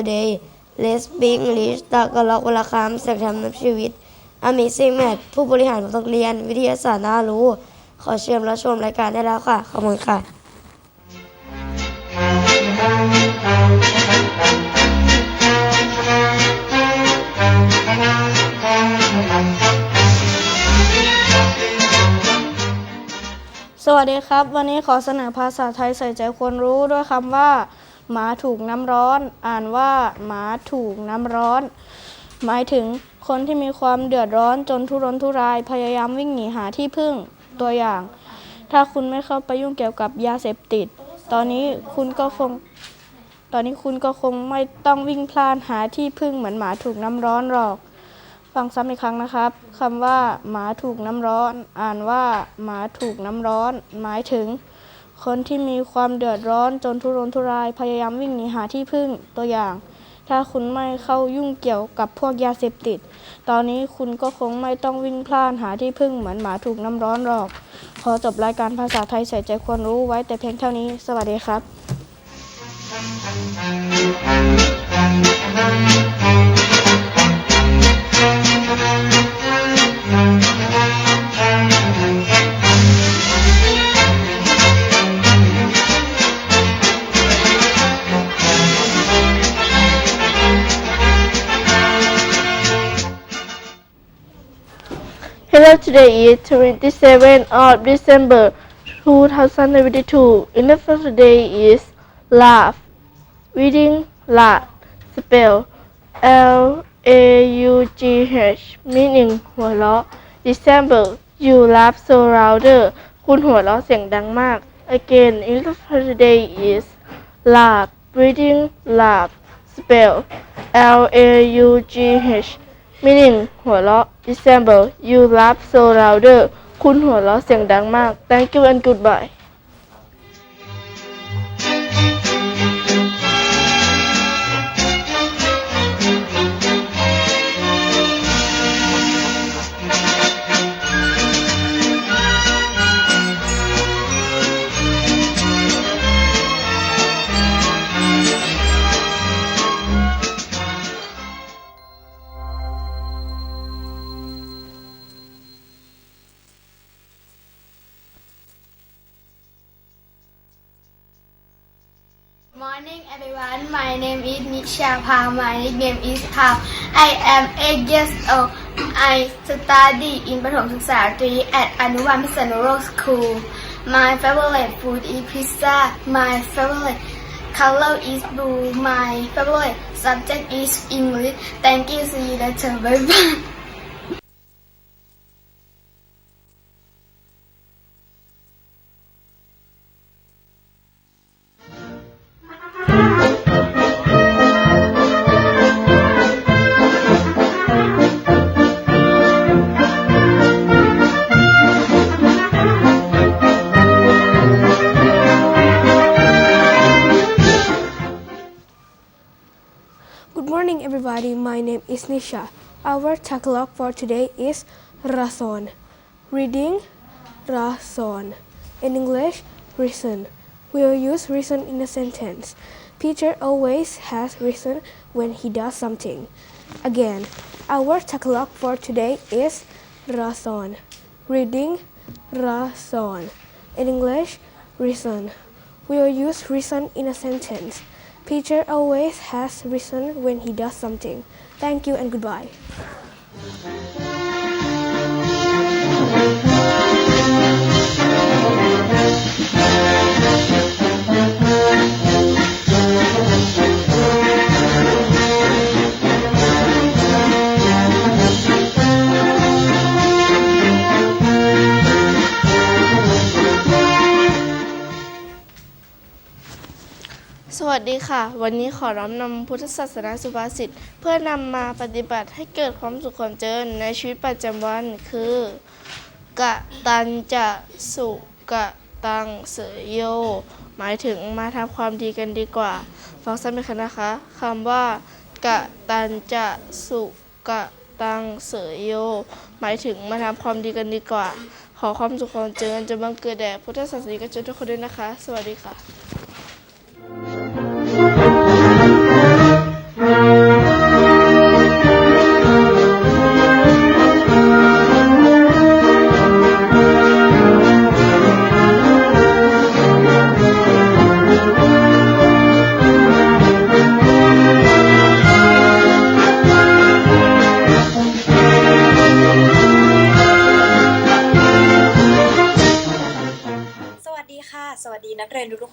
today Let's speak English ตากล็อกวลคำสักทำนับชีวิต Amazing Math ผู้บริหารของโรงเรียน วิทยาศาสตร์น่ารู้ ขอเชิญรับชมรายการได้แล้วค่ะ ขอบคุณค่ะสวัสดีครับ วันนี้ขอเสนอภาษาไทยใส่ใจควรรู้ด้วยคำว่า หมาถูกน้ำร้อน อ่านว่าหมาถูกน้ำร้อน หมายถึงคนที่มีความเดือดร้อนจนทุรนทุรายพยายามวิ่งหนีหาที่พึ่งตัวอย่าง ถ้าคุณไม่เข้าไปยุ่งเกี่ยวกับยาเสพติด ตอนนี้คุณก็คง ตอนนี้คุณก็คงไม่ต้องวิ่งพล่านหาที่พึ่งเหมือนหมาถูกน้ำร้อนหรอก ฟังซ้ำอีกครั้งนะครับคำว่า หมาถูกน้ำร้อน อ่านว่า หมาถูกน้ำร้อน หมายถึง คนที่มีความเดือดร้อนจนทุรนทุรายพยายามวิ่งหนีหาที่พึ่งตัวอย่าง ถ้าคุณไม่เข้ายุ่งเกี่ยวกับพวกยาเสพติด ตอนนี้คุณก็คงไม่ต้องวิ่งพล่านหาที่พึ่งเหมือนหมาถูกน้ำร้อนหรอก ขอจบรายการภาษาไทยใส่ใจควรรู้ไว้แต่เพียงเท่านี้ สวัสดีครับ Hello, today is 27 of December 2022. In the first day is laugh. Reading laugh. Spell L A U G H. Meaning หัวเราะ December you laugh so louder คุณหัวเราะเสียงดังมาก Again, in the first day is laugh. Reading laugh. Spell L A U G H. meaning หัวเราะ December you laugh so louder คุณหัวเราะเสียงดังมาก thank you and goodbye my name is Nisha Pao. My nickname is Pao. I am 8 years old. I study in ประถมศึกษาตรี at อนุบาลพิษณุโลก School. My favorite food is pizza. My favorite color is blue. My favorite subject is English. Thank you. See you later. Bye bye. Good morning, everybody. My name is Nisha. Our tagalog for today is razon. Reading razon. In English, reason. We'll use reason in a sentence. Peter always has reason when he does something. Again, our tagalog for today is razon. Reading razon. In English, reason. We'll use reason in a sentence. Peter always has reason when he does something. Thank you and goodbye. วัสดีค่ะ วันนี้ขอน้อมนำพุทธศาสนาสุภาษิตเพื่อนำมาปฏิบัติให้เกิดความสุขความเจริญในชีวิตประจำวันคือกะตันจะสุกะตังเสยโย หมายถึงมาทำความดีกันดีกว่า ฟังซ้ำอีกครั้งนะคะคำว่ากะตันจะสุกะตังเสยโย หมายถึงมาทำความดีกันดีกว่า ขอความสุขความเจริญจะบังเกิดแด่พุทธศาสนิกชนทุกคนด้วยนะคะ สวัสดีค่ะ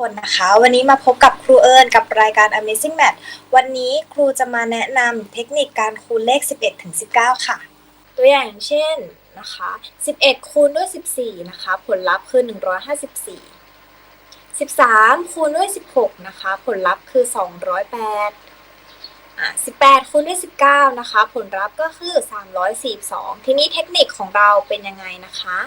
คนนะคะ วันนี้มาพบกับครูเอิญกับรายการ Amazing Math วันนี้ครูจะมาแนะนำเทคนิคการคูณเลข 11ถึง19 ค่ะ ตัวอย่างเช่นนะคะ 11 คูณด้วย 14 นะคะ ผลลัพธ์คือ 154 13 คูณด้วย 16 นะคะ ผลลัพธ์คือ 208อะ18 คูณด้วย 19 นะคะ ผลลัพธ์ก็คือ 342 ทีนี้เทคนิคของเราเป็นยังไงนะคะ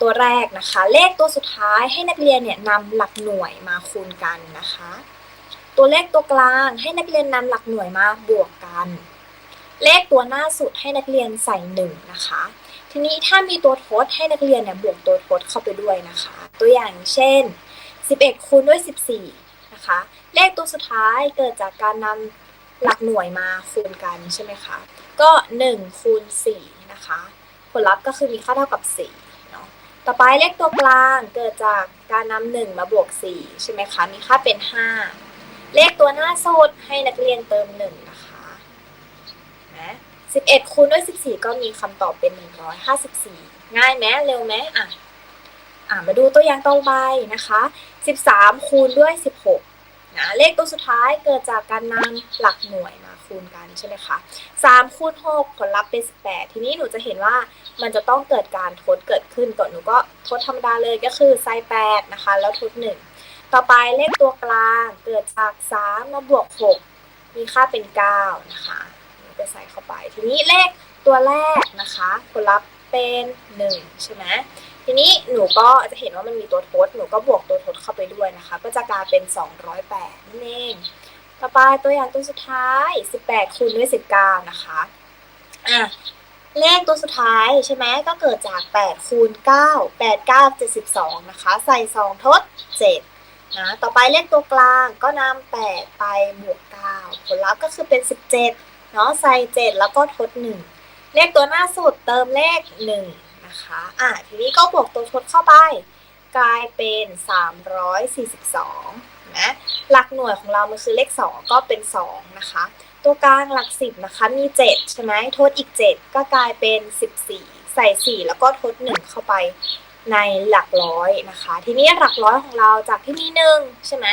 ตัวแรกนะคะ เลขตัวสุดท้ายให้นักเรียนเนี่ยนำหลักหน่วยมาคูณกันนะคะ ตัวเลขตัวกลางให้นักเรียนนำหลักหน่วยมาบวกกัน เลขตัวหน้าสุดให้นักเรียนใส่หนึ่งนะคะ ทีนี้ถ้ามีตัวทดให้นักเรียนเนี่ยบวกตัวทดเข้าไปด้วยนะคะ ตัวอย่างเช่น 11 คูณด้วย 14 นะคะ เลขตัวสุดท้ายเกิดจากการนำหลักหน่วยมาคูณกันใช่ไหมคะ ก็ 1 คูณ4นะคะ ผลลัพธ์ก็คือมีค่าเท่ากับ 4 ต่อไปเลขตัวกลางเกิดจากการนำหนึ่งมาบวก4ใช่ไหมคะ มีค่าเป็น5เลขตัวหน้าสุดให้นักเรียนเติม1นะคะนะ11คูณด้วย14ก็มีคำตอบเป็น154ง่ายไหมเร็วไหมอะอะมาดูตัวอย่างต่อไปนะคะ13คูณด้วย16นะเลขตัวสุดท้ายเกิดจากการนำหลักหน่วยมา คูณกันใช่ไหมคะ3คูณ6ผลลัพธ์เป็น 18 ทีนี้หนูจะเห็นว่ามันจะต้องเกิดการทดเกิดขึ้นก่อนหนูก็ทดธรรมดาเลยก็คือไซ8นะคะ แล้วทด 1 ต่อไปเลขตัวกลางเกิดจาก 3 มาบวก 6 มีค่าเป็น 9 นะคะหนูไปใส่เข้าไป ทีนี้เลขตัวแรกนะคะ ผลลัพธ์เป็น 1 ใช่ไหมทีนี้หนูก็จะเห็นว่ามันมีตัวทด หนูก็บวกตัวทดเข้าไปด้วยนะคะ ก็จะกลายเป็น 208นั่นเอง ต่อไปตัวอย่างตัวสุดท้าย 18คูณด้วย19นะคะ อะ เลขตัวสุดท้ายใช่ไหมก็เกิดจาก 8 คูณ 9 8 9 72 นะคะ ใส่ 2 ทด 7 นะ ต่อไปเลขตัวกลางก็นำ8 ไปบวก 9 ผลลัพธ์ก็คือเป็น 17 เนาะใส่ 7 แล้วก็ทด 1 เลขตัวหน้าสุดเติมเลข 1 นะคะ อะ ทีนี้ก็บวกตัวทดเข้าไป กลายเป็น 342นะหลักหน่วยของเรามันคือเลข 2 ก็เป็น 2 นะคะ ตัวกลางหลักสิบนะคะ มี 7 ใช่ไหมทดอีก 7 ก็กลายเป็น 14 ใส่ 4 แล้วก็ทด 1 เข้าไปในหลักร้อยนะคะ ทีนี้หลักร้อยของเราจากที่มี1ใช่ไหม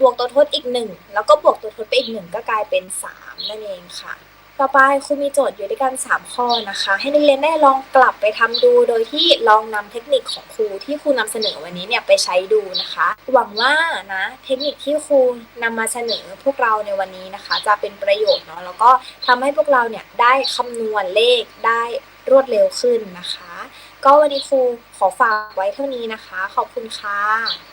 บวกตัวทดอีก 1 แล้วก็บวกตัวทดไปอีก 1 ก็กลายเป็น 3 นั่นเองค่ะ ต่อไปครูมีโจทย์อยู่ด้วยกัน 3 ข้อนะคะ ให้นักเรียนได้ลองกลับไปทำดู โดยที่ลองนำเทคนิคของครูที่ครูนำเสนอวันนี้เนี่ยไปใช้ดูนะคะ หวังว่านะเทคนิคที่ครูนำมาเสนอพวกเราในวันนี้นะคะ จะเป็นประโยชน์เนาะแล้วก็ทำให้พวกเราเนี่ยได้คำนวณเลขได้รวดเร็วขึ้นนะคะ ก็วันนี้ครูขอฝากไว้เท่านี้นะคะ ขอบคุณค่ะ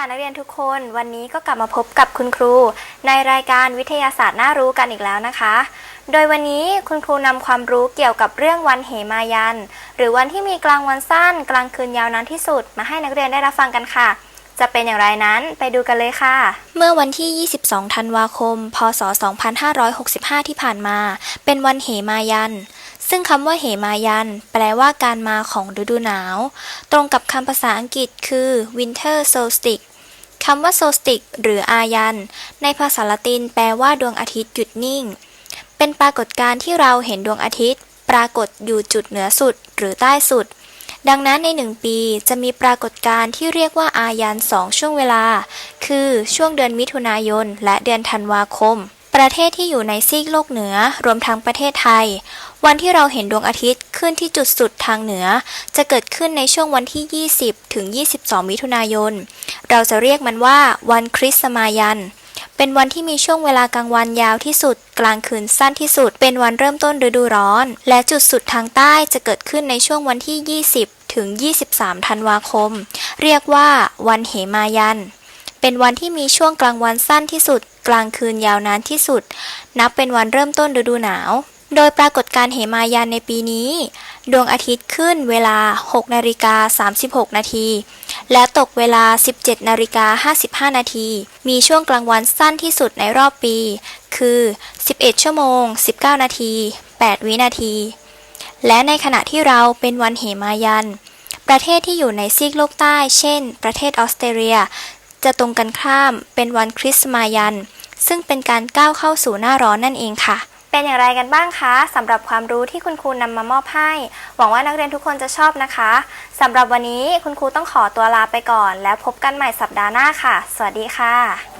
ค่ะนักเรียนทุกคนวันนี้ก็กลับมาพบกับคุณครู ในรายการวิทยาศาสตร์น่ารู้กันอีกแล้วนะคะ โดยวันนี้คุณครูนำความรู้เกี่ยวกับเรื่องวันเหมายัน หรือวันที่มีกลางวันสั้น กลางคืนยาวนานที่สุด มาให้นักเรียนได้รับฟังกันค่ะ จะเป็นอย่างไรนั้นไปดูกันเลยค่ะ เมื่อวันที่ 22 ธันวาคม พศ 2565 ที่ผ่านมา เป็นวันเหมายันซึ่งคำว่าเหมายัน แปลว่าการมาของฤดูหนาว ตรงกับคำภาษาอังกฤษคือ winter solstice คำว่าโซสติก หรืออายัน ในภาษาละตินแปลว่าดวงอาทิตย์หยุดนิ่ง เป็นปรากฏการณ์ที่เราเห็นดวงอาทิตย์ ปรากฏอยู่จุดเหนือสุดหรือใต้สุด ดังนั้นในหนึ่งปีจะมีปรากฏการณ์ที่เรียกว่าอายันสองช่วงเวลา คือช่วงเดือนมิถุนายนและเดือนธันวาคม ประเทศที่อยู่ในซีกโลกเหนือรวมทั้งประเทศไทย วันที่เราเห็นดวงอาทิตย์ขึ้นที่จุดสุดทางเหนือ จะเกิดขึ้นในช่วงวันที่ 20 ถึง 22 มิถุนายน เราจะเรียกมันว่าวันคริสต์มายัน เป็นวันที่มีช่วงเวลากลางวันยาวที่สุด กลางคืนสั้นที่สุด เป็นวันเริ่มต้นฤดูร้อน และจุดสุดทางใต้จะเกิดขึ้นในช่วงวันที่ 20 ถึง 23 ธันวาคม เรียกว่าวันเหมายัน เป็นวันที่มีช่วงกลางวันสั้นที่สุด ลางคืนยาวนานที่สุด นับเป็นวันเริ่มต้นฤดูหนาว โดยปรากฏการเหมายันในปีนี้ ดวงอาทิตย์ขึ้นเวลา 6 นาฬิกา 36 นาที และตกเวลา 17 นาฬิกา 55 นาที มีช่วงกลางวันสั้นที่สุดในรอบปี คือ 11 ชั่วโมง 19 นาที 8 วินาที และในขณะที่เราเป็นวันเหมายัน ประเทศที่อยู่ในซีกโลกใต้ เช่น ประเทศออสเตรเลียจะตรงกันข้ามเป็นวันคริสต์มายัน ซึ่งเป็นการก้าวเข้าสู่หน้าร้อนนั่นเองค่ะ เป็นอย่างไรกันบ้างคะสำหรับความรู้ที่คุณครูนำมามอบให้ หวังว่านักเรียนทุกคนจะชอบนะคะสำหรับวันนี้คุณครูต้องขอตัวลาไปก่อน แล้วพบกันใหม่สัปดาห์หน้าค่ะ สวัสดีค่ะ